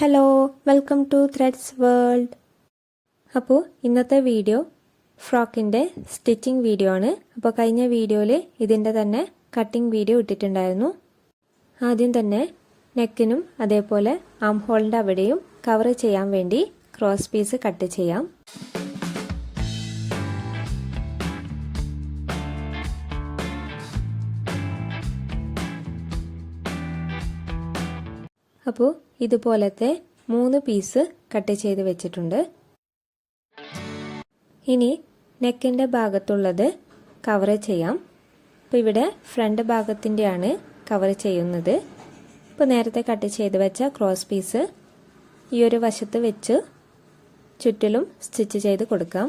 Hello welcome to threads world അപ്പോൾ ഇന്നത്തെ video ഫ്രോക്കിന്റെ stitching video ആണ്. അപ്പോൾ കഴിഞ്ഞ വീഡിയോയിൽ ഇതിന്റെ തന്നെ കട്ടിംഗ് വീഡിയോ ഇട്ടിട്ടുണ്ടായിരുന്നു. ആദ്യം തന്നെ നെക്കിനും അതേപോലെ ആം ഹോളിന്റെ അവിടെയും കവർ ചെയ്യാൻ വേണ്ടി ക്രോസ് പീസ് കട്ട് ചെയ്യാം. അപ്പോൾ ഇതുപോലത്തെ മൂന്ന് പീസ് കട്ട് ചെയ്ത് വെച്ചിട്ടുണ്ട്. ഇനി നെക്കിന്റെ ഭാഗത്തുള്ളത് കവർ ചെയ്യാം. അപ്പോൾ ഇവിടെ ഫ്രണ്ട് ഭാഗത്തിന്റെയാണ് കവർ ചെയ്യുന്നത്. ഇപ്പോൾ നേരത്തെ കട്ട് ചെയ്ത് വെച്ച ക്രോസ് പീസ് ഈ ഒരു വശത്ത് വെച്ച് ചുറ്റിലും സ്റ്റിച്ച് ചെയ്ത് കൊടുക്കാം.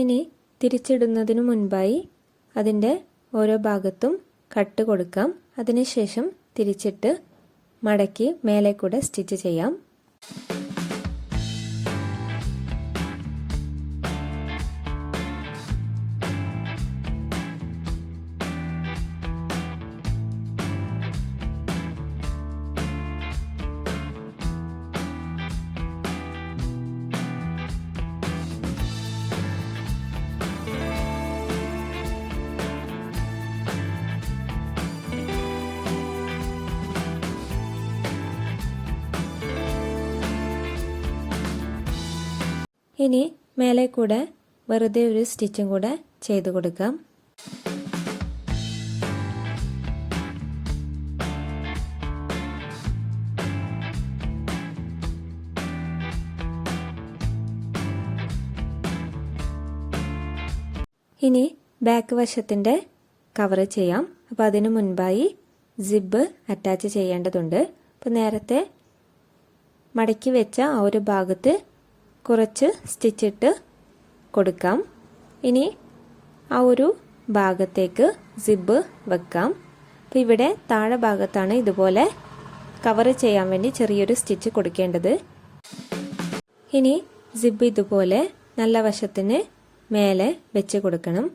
ഇനി തിരിച്ചിടുന്നതിനു മുൻപായി അതിന്റെ ഓരോ ഭാഗത്തും കട്ട് കൊടുക്കാം. അതിനുശേഷം തിരിച്ചിട്ട് മടക്കി മേലെ കൂടെ സ്റ്റിച്ച് ചെയ്യാം. ഇനി മേലെ കൂടെ വെറുതെ ഒരു സ്റ്റിച്ചും കൂടെ ചെയ്ത് കൊടുക്കാം. ഇനി ബാക്ക് വശത്തിന്റെ കവർ ചെയ്യാം. അപ്പോൾ അതിനു മുൻപായി സിബ് അറ്റാച്ച് ചെയ്യേണ്ടതുണ്ട്. അപ്പോൾ നേരത്തെ മടക്കി വെച്ച ആ ഒരു ഭാഗത്ത് കുറച്ച് സ്റ്റിച്ചിട്ട് കൊടുക്കാം. ഇനി ആ ഒരു ഭാഗത്തേക്ക് സിബ് വെക്കാം. അപ്പോൾ ഇവിടെ താഴെ ഭാഗത്താണ് ഇതുപോലെ കവർ ചെയ്യാൻ വേണ്ടി ചെറിയൊരു സ്റ്റിച്ച് കൊടുക്കേണ്ടത്. ഇനി സിബ് ഇതുപോലെ നല്ല വശത്തിന് മേലെ വെച്ച് കൊടുക്കണം.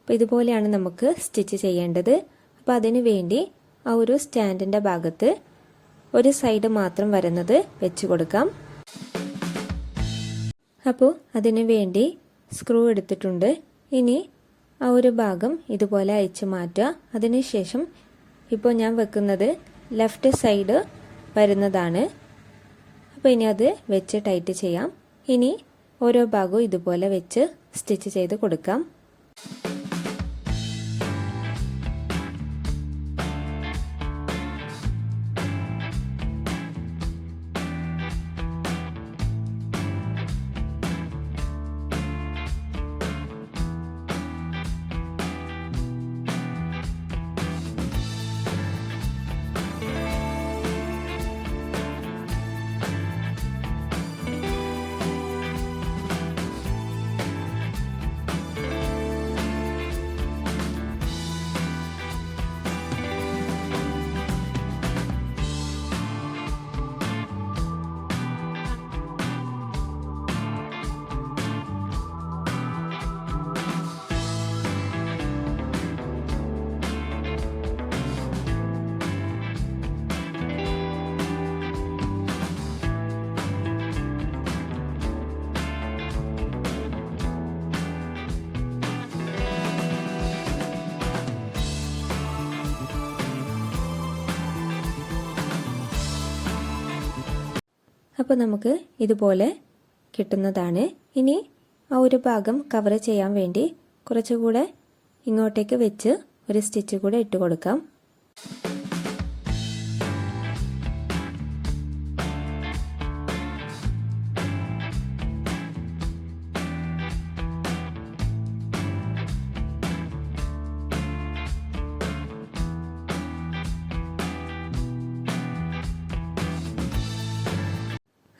അപ്പോൾ ഇതുപോലെയാണ് നമുക്ക് സ്റ്റിച്ച് ചെയ്യേണ്ടത്. അപ്പോൾ അതിനു വേണ്ടി ആ ഒരു സ്റ്റാൻഡിന്റെ ഭാഗത്ത് ഒരു സൈഡ് മാത്രം വരുന്നത് വെച്ച് കൊടുക്കാം. അപ്പോൾ അതിനു വേണ്ടി സ്ക്രൂ എടുത്തിട്ടുണ്ട്. ഇനി ആ ഒരു ഭാഗം ഇതുപോലെ അയച്ച് മാറ്റുക. അതിനുശേഷം ഇപ്പോൾ ഞാൻ വെക്കുന്നത് ലെഫ്റ്റ് സൈഡ് വരുന്നതാണ്. അപ്പോൾ ഇനി അത് വെച്ച് ടൈറ്റ് ചെയ്യാം. ഇനി ഓരോ ഭാഗവും ഇതുപോലെ വെച്ച് സ്റ്റിച്ച് ചെയ്ത് കൊടുക്കാം. അപ്പോൾ നമുക്ക് ഇതുപോലെ കിട്ടുന്നതാണ്. ഇനി ആ ഒരു ഭാഗം കവർ ചെയ്യാൻ വേണ്ടി കുറച്ചുകൂടെ ഇങ്ങോട്ടേക്ക് വെച്ച് ഒരു സ്റ്റിച്ച് കൂടെ ഇട്ട് കൊടുക്കാം.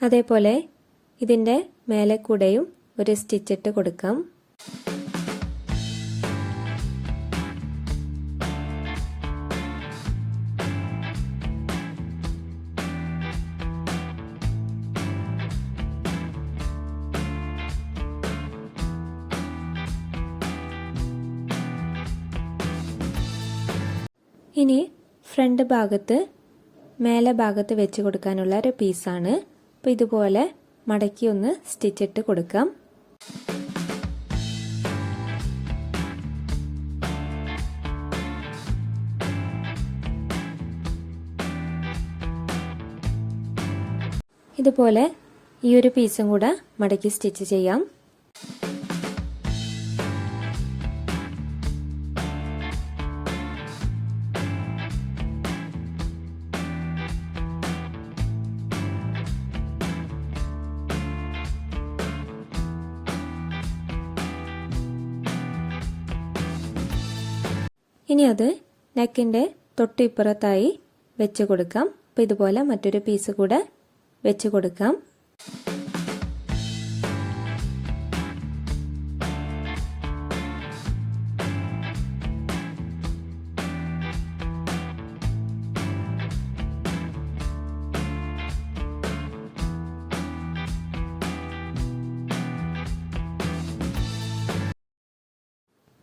അതേപോലെ ഇതിന്റെ മേലെ കൂടെയും ഒരു സ്റ്റിച്ച് ഇട്ട് കൊടുക്കാം. ഇനി ഫ്രണ്ട് ഭാഗത്ത് മേലെ ഭാഗത്ത് വെച്ച് കൊടുക്കാനുള്ള ഒരു പീസാണ് അപ്പോൾ ഇതുപോലെ മടക്കി ഒന്ന് സ്റ്റിച്ചിട്ട് കൊടുക്കാം. ഇതുപോലെ ഈ ഒരു പീസും കൂടെ മടക്കി സ്റ്റിച്ച് ചെയ്യാം. ഇനി അത് നെക്കിന്റെ തൊട്ടിപ്പുറത്തായി വെച്ച് കൊടുക്കാം. അപ്പോൾ ഇതുപോലെ മറ്റൊരു പീസ് കൂടെ വെച്ച് കൊടുക്കാം.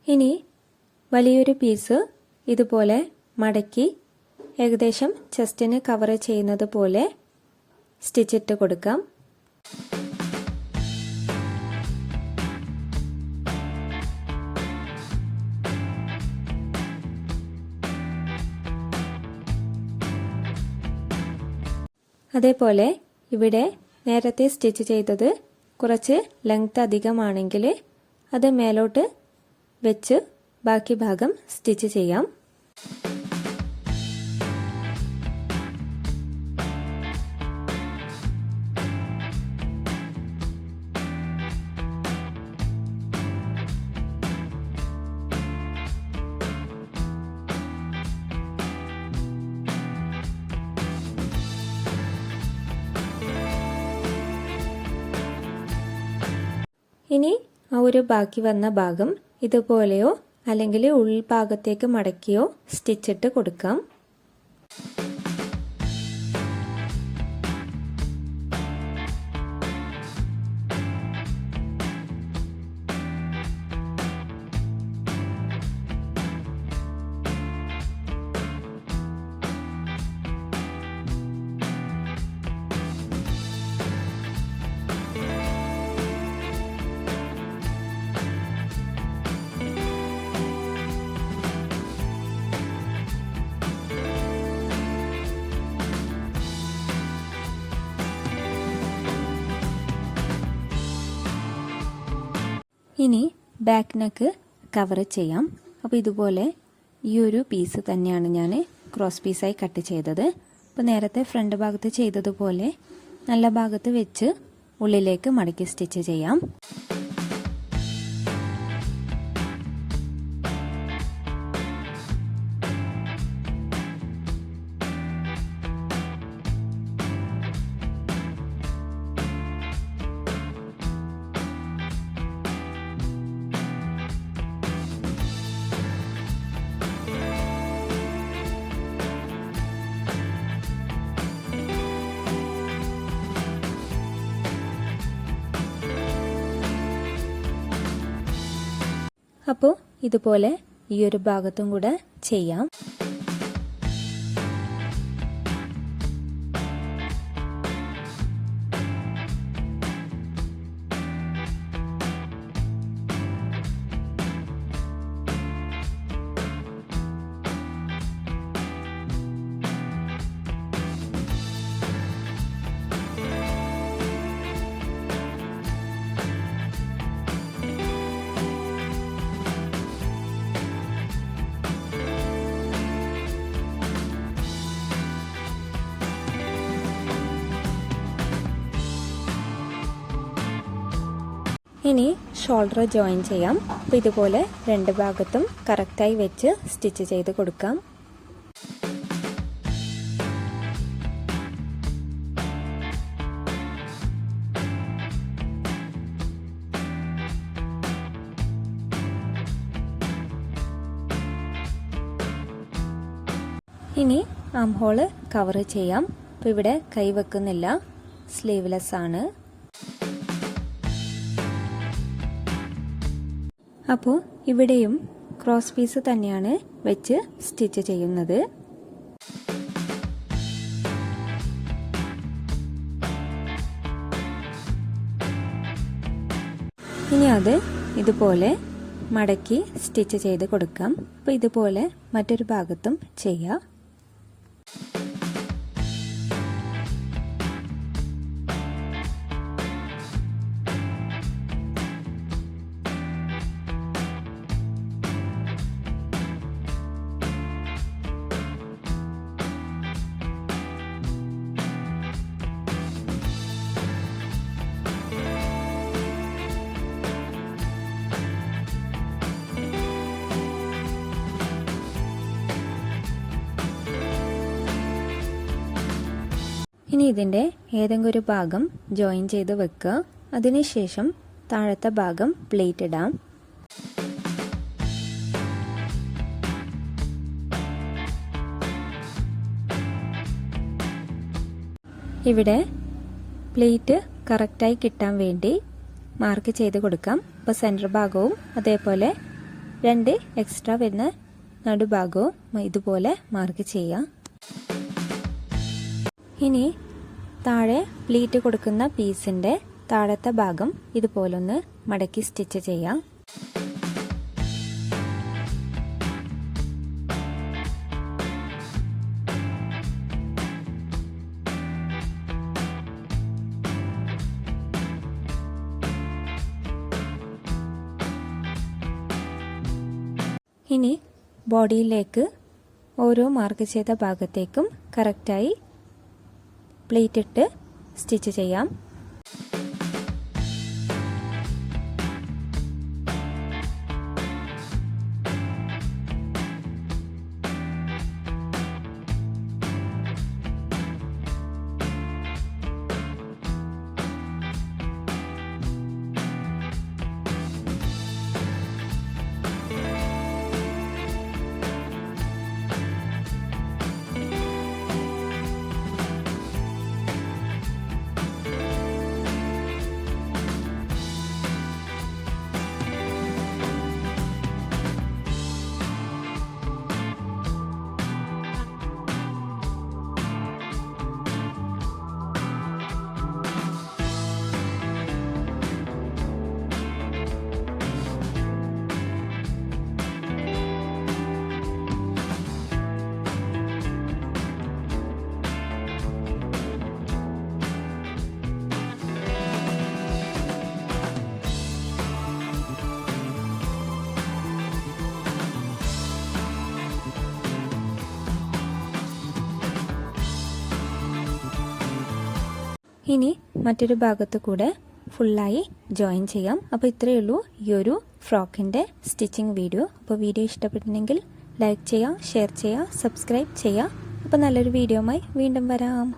ഇനി വലിയൊരു പീസ് ഇതുപോലെ മടക്കി ഏകദേശം ചെസ്റ്റിന് കവർ ചെയ്യുന്നത് പോലെ സ്റ്റിച്ചിട്ട് കൊടുക്കാം. അതേപോലെ ഇവിടെ നേരത്തെ സ്റ്റിച്ച് ചെയ്തത് കുറച്ച് ലെങ്ത് അധികമാണെങ്കിൽ അത് മേലോട്ട് വെച്ച് ബാക്കി ഭാഗം സ്റ്റിച്ച് ചെയ്യാം. ഇനി ആ ഒരു ബാക്കി വന്ന ഭാഗം ഇതുപോലെയോ അല്ലെങ്കിൽ ഉൾഭാഗത്തേക്ക് മടക്കിയോ സ്റ്റിച്ചിട്ട് കൊടുക്കാം. ഇനി ബാക്ക് നെക്ക് കവർ ചെയ്യാം. അപ്പോൾ ഇതുപോലെ ഈ ഒരു പീസ് തന്നെയാണ് ഞാൻ ക്രോസ് പീസായി കട്ട് ചെയ്തത്. അപ്പോൾ നേരത്തെ ഫ്രണ്ട് ഭാഗത്ത് ചെയ്തതുപോലെ നല്ല ഭാഗത്ത് വെച്ച് ഉള്ളിലേക്ക് മടക്കി സ്റ്റിച്ച് ചെയ്യാം. അപ്പോൾ ഇതുപോലെ ഈ ഒരു ഭാഗത്തും കൂടെ ചെയ്യാം. ഇനി ഷോൾഡർ ജോയിൻ ചെയ്യാം. അപ്പോൾ ഇതുപോലെ രണ്ട് ഭാഗത്തും കറക്റ്റായി വെച്ച് സ്റ്റിച്ച് ചെയ്ത് കൊടുക്കാം. ഇനി ആം ഹോൾ കവർ ചെയ്യാം. അപ്പോൾ ഇവിടെ കൈ വെക്കുന്നില്ല. സ്ലീവ്ലെസ് ആണ്. അപ്പോൾ ഇവിടെയും ക്രോസ് പീസ് തന്നെയാണ് വെച്ച് സ്റ്റിച്ച് ചെയ്യുന്നത്. ഇനി അത് ഇതുപോലെ മടക്കി സ്റ്റിച്ച് ചെയ്ത് കൊടുക്കാം. അപ്പോൾ ഇതുപോലെ മറ്റൊരു ഭാഗത്തും ചെയ്യാം. ഇനി ഇതിന്റെ ഏതെങ്കിലും ഒരു ഭാഗം ജോയിൻ ചെയ്ത് വെക്കുക അതിനുശേഷം താഴത്തെ ഭാഗം പ്ലേറ്റ് ഇടാം. ഇവിടെ പ്ലേറ്റ് കറക്റ്റായി കിട്ടാൻ വേണ്ടി മാർക്ക് ചെയ്ത് കൊടുക്കാം. അപ്പോൾ സെന്റർ ഭാഗവും അതേപോലെ രണ്ട് എക്സ്ട്രാ വരുന്ന നടുഭാഗവും ഇതുപോലെ മാർക്ക് ചെയ്യാം. ഇനി താഴെ പ്ലീറ്റ് കൊടുക്കുന്ന പീസിന്റെ താഴത്തെ ഭാഗം ഇതുപോലൊന്ന് മടക്കി സ്റ്റിച്ച് ചെയ്യാം. ഇനി ബോഡിയിലേക്ക് ഓരോ മാർക്ക് ചെയ്ത ഭാഗത്തേക്കും കറക്റ്റായി പ്ലേറ്റ് ഇട്ട് സ്റ്റിച്ച് ചെയ്യാം. ഇനി മറ്റൊരു ഭാഗത്ത് കൂടെ ഫുള്ളായി ജോയിൻ ചെയ്യാം. അപ്പോൾ ഇത്രയേ ഉള്ളൂ ഈ ഒരു ഫ്രോക്കിന്റെ സ്റ്റിച്ചിങ് വീഡിയോ അപ്പോൾ വീഡിയോ ഇഷ്ടപ്പെട്ടിട്ടുണ്ടെങ്കിൽ ലൈക്ക് ചെയ്യുക ഷെയർ ചെയ്യുക സബ്സ്ക്രൈബ് ചെയ്യുക അപ്പോൾ നല്ലൊരു വീഡിയോയുമായി വീണ്ടും വരാം.